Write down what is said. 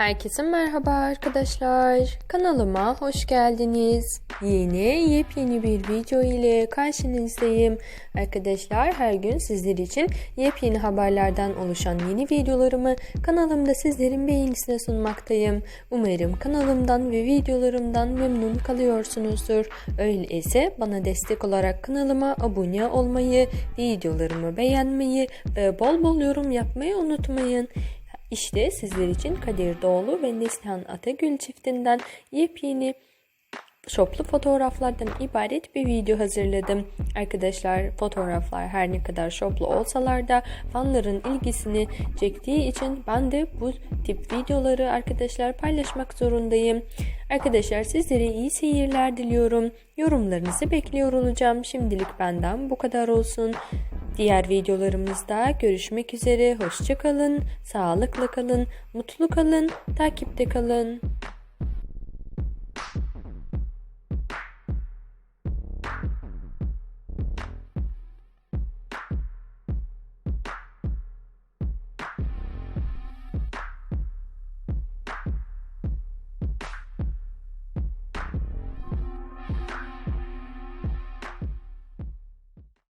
Herkese merhaba arkadaşlar. Kanalıma hoş geldiniz. Yeni yepyeni bir video ile karşınızdayım. Arkadaşlar her gün sizler için yepyeni haberlerden oluşan yeni videolarımı kanalımda sizlerin beğenisine sunmaktayım. Umarım kanalımdan ve videolarımdan memnun kalıyorsunuzdur. Öyleyse bana destek olarak kanalıma abone olmayı, videolarımı beğenmeyi ve bol bol yorum yapmayı unutmayın. İşte sizler için Kadir Doğulu ve Neslihan Atagül çiftinden yepyeni şoplu fotoğraflardan ibaret bir video hazırladım. Arkadaşlar fotoğraflar her ne kadar şoplu olsalar da fanların ilgisini çektiği için ben de bu tip videoları arkadaşlar paylaşmak zorundayım. Arkadaşlar sizlere iyi seyirler diliyorum. Yorumlarınızı bekliyor olacağım. Şimdilik benden bu kadar olsun. Diğer videolarımızda görüşmek üzere. Hoşçakalın, sağlıkla kalın, mutlu kalın, takipte kalın.